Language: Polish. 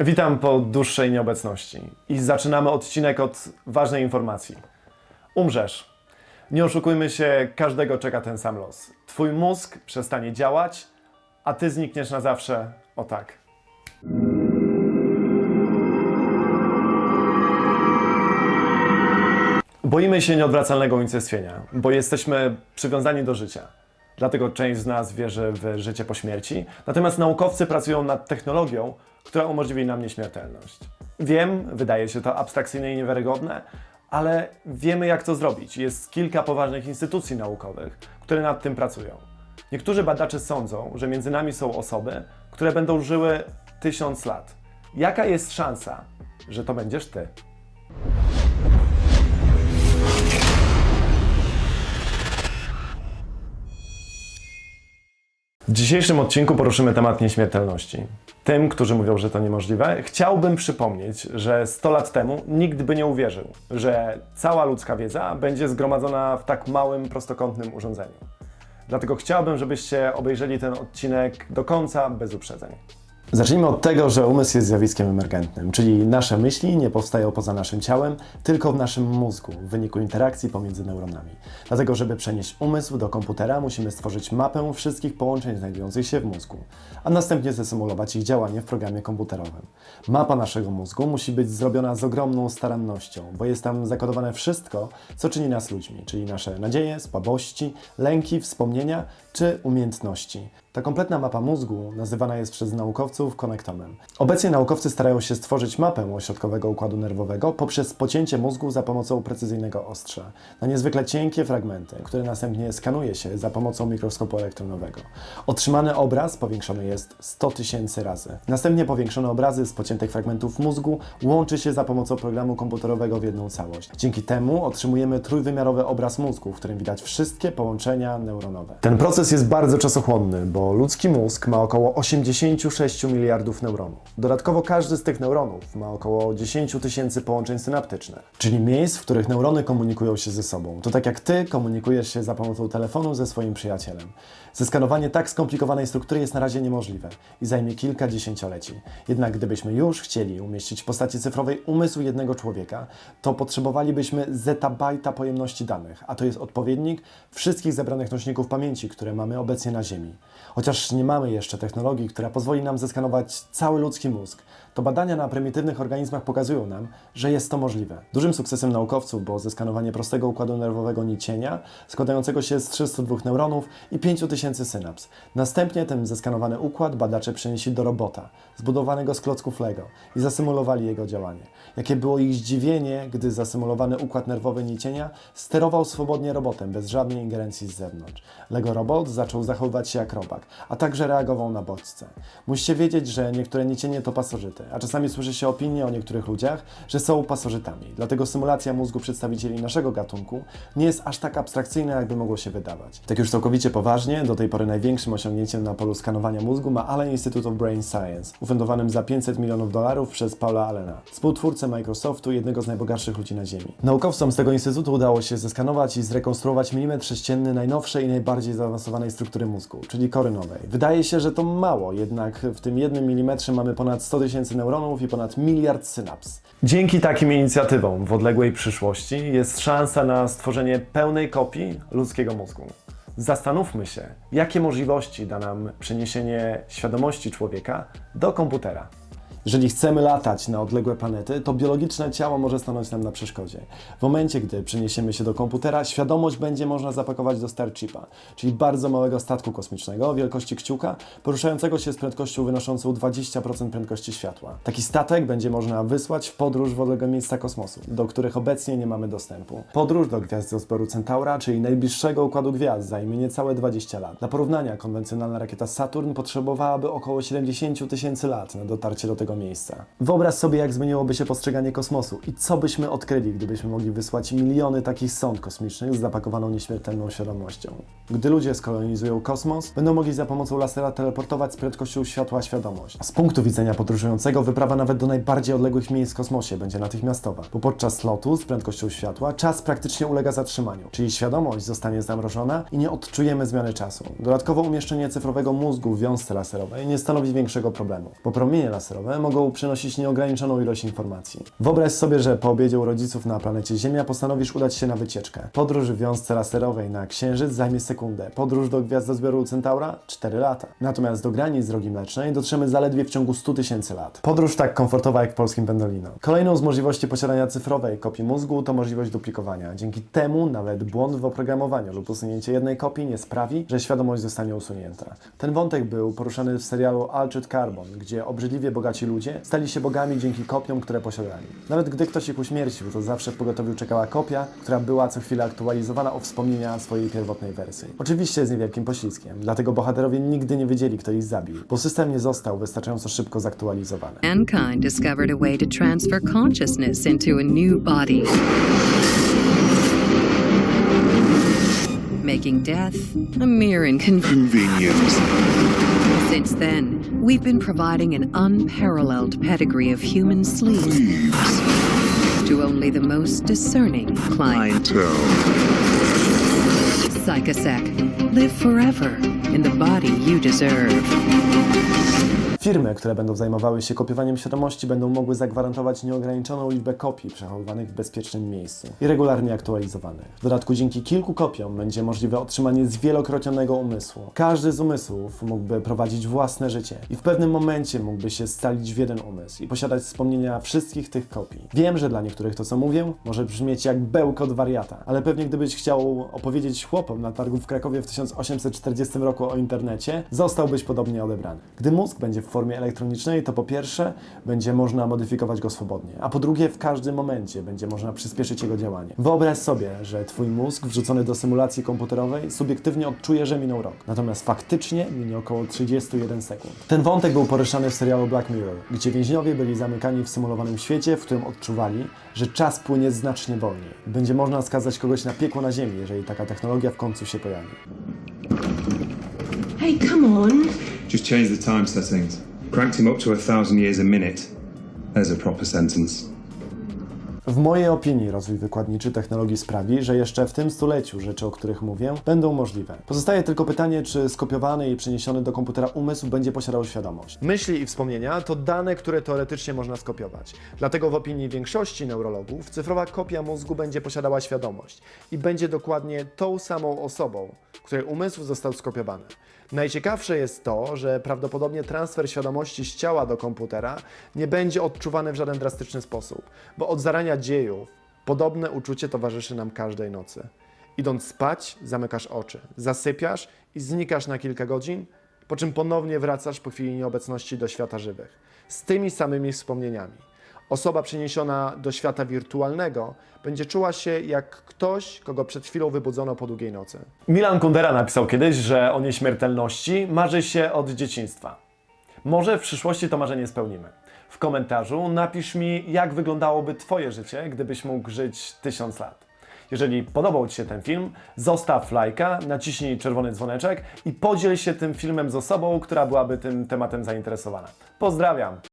Witam po dłuższej nieobecności i zaczynamy odcinek od ważnej informacji. Umrzesz. Nie oszukujmy się, każdego czeka ten sam los. Twój mózg przestanie działać, a ty znikniesz na zawsze. O tak. Boimy się nieodwracalnego unicestwienia, bo jesteśmy przywiązani do życia. Dlatego część z nas wierzy w życie po śmierci, natomiast naukowcy pracują nad technologią, która umożliwi nam nieśmiertelność. Wiem, wydaje się to abstrakcyjne i niewiarygodne, ale wiemy jak to zrobić. Jest kilka poważnych instytucji naukowych, które nad tym pracują. Niektórzy badacze sądzą, że między nami są osoby, które będą żyły tysiąc lat. Jaka jest szansa, że to będziesz ty? W dzisiejszym odcinku poruszymy temat nieśmiertelności. Tym, którzy mówią, że to niemożliwe, chciałbym przypomnieć, że 100 lat temu nikt by nie uwierzył, że cała ludzka wiedza będzie zgromadzona w tak małym, prostokątnym urządzeniu. Dlatego chciałbym, żebyście obejrzeli ten odcinek do końca bez uprzedzeń. Zacznijmy od tego, że umysł jest zjawiskiem emergentnym, czyli nasze myśli nie powstają poza naszym ciałem, tylko w naszym mózgu w wyniku interakcji pomiędzy neuronami. Dlatego, żeby przenieść umysł do komputera, musimy stworzyć mapę wszystkich połączeń znajdujących się w mózgu, a następnie zesymulować ich działanie w programie komputerowym. Mapa naszego mózgu musi być zrobiona z ogromną starannością, bo jest tam zakodowane wszystko, co czyni nas ludźmi, czyli nasze nadzieje, słabości, lęki, wspomnienia czy umiejętności. Ta kompletna mapa mózgu nazywana jest przez naukowców konektomem. Obecnie naukowcy starają się stworzyć mapę ośrodkowego układu nerwowego poprzez pocięcie mózgu za pomocą precyzyjnego ostrza na niezwykle cienkie fragmenty, które następnie skanuje się za pomocą mikroskopu elektronowego. Otrzymany obraz powiększony jest 100 tysięcy razy. Następnie powiększone obrazy z pociętych fragmentów mózgu łączy się za pomocą programu komputerowego w jedną całość. Dzięki temu otrzymujemy trójwymiarowy obraz mózgu, w którym widać wszystkie połączenia neuronowe. Ten proces jest bardzo czasochłonny, bo ludzki mózg ma około 86 miliardów neuronów. Dodatkowo każdy z tych neuronów ma około 10 tysięcy połączeń synaptycznych, czyli miejsc, w których neurony komunikują się ze sobą. To tak jak ty komunikujesz się za pomocą telefonu ze swoim przyjacielem. Zeskanowanie tak skomplikowanej struktury jest na razie niemożliwe i zajmie kilka dziesięcioleci. Jednak gdybyśmy już chcieli umieścić w postaci cyfrowej umysł jednego człowieka, to potrzebowalibyśmy zetabajta pojemności danych, a to jest odpowiednik wszystkich zebranych nośników pamięci, które mamy obecnie na Ziemi. Chociaż nie mamy jeszcze technologii, która pozwoli nam zeskanować cały ludzki mózg, to badania na prymitywnych organizmach pokazują nam, że jest to możliwe. Dużym sukcesem naukowców było zeskanowanie prostego układu nerwowego nicienia, składającego się z 302 neuronów i 5000 synaps. Następnie ten zeskanowany układ badacze przenieśli do robota, zbudowanego z klocków Lego i zasymulowali jego działanie. Jakie było ich zdziwienie, gdy zasymulowany układ nerwowy nicienia sterował swobodnie robotem, bez żadnej ingerencji z zewnątrz. Lego robot zaczął zachowywać się jak a także reagował na bodźce. Musicie wiedzieć, że niektóre nicienie to pasożyty, a czasami słyszy się opinie o niektórych ludziach, że są pasożytami. Dlatego symulacja mózgu przedstawicieli naszego gatunku nie jest aż tak abstrakcyjna, jakby mogło się wydawać. Tak już całkowicie poważnie, do tej pory największym osiągnięciem na polu skanowania mózgu ma Allen Institute of Brain Science, ufundowanym za 500 milionów dolarów przez Paula Allena, współtwórcę Microsoftu, jednego z najbogatszych ludzi na Ziemi. Naukowcom z tego instytutu udało się zeskanować i zrekonstruować milimetr sześcienny najnowszej i najbardziej zaawansowanej struktury mózgu, czyli kory Wydaje się, że to mało, jednak w tym jednym milimetrze mamy ponad 100 tysięcy neuronów i ponad miliard synaps. Dzięki takim inicjatywom w odległej przyszłości jest szansa na stworzenie pełnej kopii ludzkiego mózgu. Zastanówmy się, jakie możliwości da nam przeniesienie świadomości człowieka do komputera. Jeżeli chcemy latać na odległe planety, to biologiczne ciało może stanąć nam na przeszkodzie. W momencie, gdy przeniesiemy się do komputera, świadomość będzie można zapakować do Starshipa, czyli bardzo małego statku kosmicznego o wielkości kciuka, poruszającego się z prędkością wynoszącą 20% prędkości światła. Taki statek będzie można wysłać w podróż w odległe miejsca kosmosu, do których obecnie nie mamy dostępu. Podróż do gwiazdozbioru Centaura, czyli najbliższego układu gwiazd, zajmie niecałe 20 lat. Dla porównania, konwencjonalna rakieta Saturn potrzebowałaby około 70 tysięcy lat na dotarcie do tego miejsca. Wyobraź sobie, jak zmieniłoby się postrzeganie kosmosu i co byśmy odkryli, gdybyśmy mogli wysłać miliony takich sond kosmicznych z zapakowaną nieśmiertelną świadomością. Gdy ludzie skolonizują kosmos, będą mogli za pomocą lasera teleportować z prędkością światła świadomość. A z punktu widzenia podróżującego wyprawa nawet do najbardziej odległych miejsc w kosmosie będzie natychmiastowa, bo podczas lotu z prędkością światła czas praktycznie ulega zatrzymaniu, czyli świadomość zostanie zamrożona i nie odczujemy zmiany czasu. Dodatkowo umieszczenie cyfrowego mózgu w wiązce laserowej nie stanowi większego problemu, bo promienie laserowe cyfrowe mogą przynosić nieograniczoną ilość informacji. Wyobraź sobie, że po obiedzie u rodziców na planecie Ziemia postanowisz udać się na wycieczkę. Podróż w wiązce laserowej na Księżyc zajmie sekundę. Podróż do gwiazdozbioru Centaura 4 lata. Natomiast do granic Drogi Mlecznej dotrzemy zaledwie w ciągu 100 tysięcy lat. Podróż tak komfortowa jak w polskim Pendolino. Kolejną z możliwości posiadania cyfrowej kopii mózgu to możliwość duplikowania. Dzięki temu nawet błąd w oprogramowaniu lub usunięcie jednej kopii nie sprawi, że świadomość zostanie usunięta. Ten wątek był poruszany w serialu Altered Carbon, gdzie obrzydliwie bogaci ludzie stali się bogami dzięki kopiom, które posiadali. Nawet gdy ktoś ich uśmiercił, to zawsze w pogotowiu czekała kopia, która była co chwilę aktualizowana o wspomnienia swojej pierwotnej wersji. Oczywiście z niewielkim poślizgiem, dlatego bohaterowie nigdy nie wiedzieli, kto ich zabił, bo system nie został wystarczająco szybko zaktualizowany. Mankind discovered a way to transfer consciousness into a new body, making death a mere inconvenience. Since then, we've been providing an unparalleled pedigree of human sleep to only the most discerning client. Tell. Psychosec. Live forever in the body you deserve. Firmy, które będą zajmowały się kopiowaniem świadomości, będą mogły zagwarantować nieograniczoną liczbę kopii przechowywanych w bezpiecznym miejscu i regularnie aktualizowanych. W dodatku dzięki kilku kopiom będzie możliwe otrzymanie zwielokrotnionego umysłu. Każdy z umysłów mógłby prowadzić własne życie i w pewnym momencie mógłby się scalić w jeden umysł i posiadać wspomnienia wszystkich tych kopii. Wiem, że dla niektórych to, co mówię, może brzmieć jak bełkot wariata, ale pewnie gdybyś chciał opowiedzieć chłopom na targu w Krakowie w 1840 roku o internecie, zostałbyś podobnie odebrany. Gdy mózg będzie formie elektronicznej, to po pierwsze będzie można modyfikować go swobodnie, a po drugie w każdym momencie będzie można przyspieszyć jego działanie. Wyobraź sobie, że twój mózg wrzucony do symulacji komputerowej subiektywnie odczuje, że minął rok, natomiast faktycznie minie około 31 sekund. Ten wątek był poruszany w serialu Black Mirror, gdzie więźniowie byli zamykani w symulowanym świecie, w którym odczuwali, że czas płynie znacznie wolniej. Będzie można skazać kogoś na piekło na ziemi, jeżeli taka technologia w końcu się pojawi. Hey, come on. Just change the time settings. Cranked him up to a thousand years a minute. There's a proper sentence. W mojej opinii rozwój wykładniczy technologii sprawi, że jeszcze w tym stuleciu rzeczy, o których mówię, będą możliwe. Pozostaje tylko pytanie, czy skopiowany i przeniesiony do komputera umysł będzie posiadał świadomość. Myśli i wspomnienia to dane, które teoretycznie można skopiować. Dlatego w opinii większości neurologów cyfrowa kopia mózgu będzie posiadała świadomość i będzie dokładnie tą samą osobą, której umysł został skopiowany. Najciekawsze jest to, że prawdopodobnie transfer świadomości z ciała do komputera nie będzie odczuwany w żaden drastyczny sposób, bo od zarania dziejów podobne uczucie towarzyszy nam każdej nocy. Idąc spać, zamykasz oczy, zasypiasz i znikasz na kilka godzin, po czym ponownie wracasz po chwili nieobecności do świata żywych. Z tymi samymi wspomnieniami. Osoba przeniesiona do świata wirtualnego będzie czuła się jak ktoś, kogo przed chwilą wybudzono po długiej nocy. Milan Kundera napisał kiedyś, że o nieśmiertelności marzy się od dzieciństwa. Może w przyszłości to marzenie spełnimy. W komentarzu napisz mi, jak wyglądałoby Twoje życie, gdybyś mógł żyć tysiąc lat. Jeżeli podobał Ci się ten film, zostaw lajka, naciśnij czerwony dzwoneczek i podziel się tym filmem z osobą, która byłaby tym tematem zainteresowana. Pozdrawiam!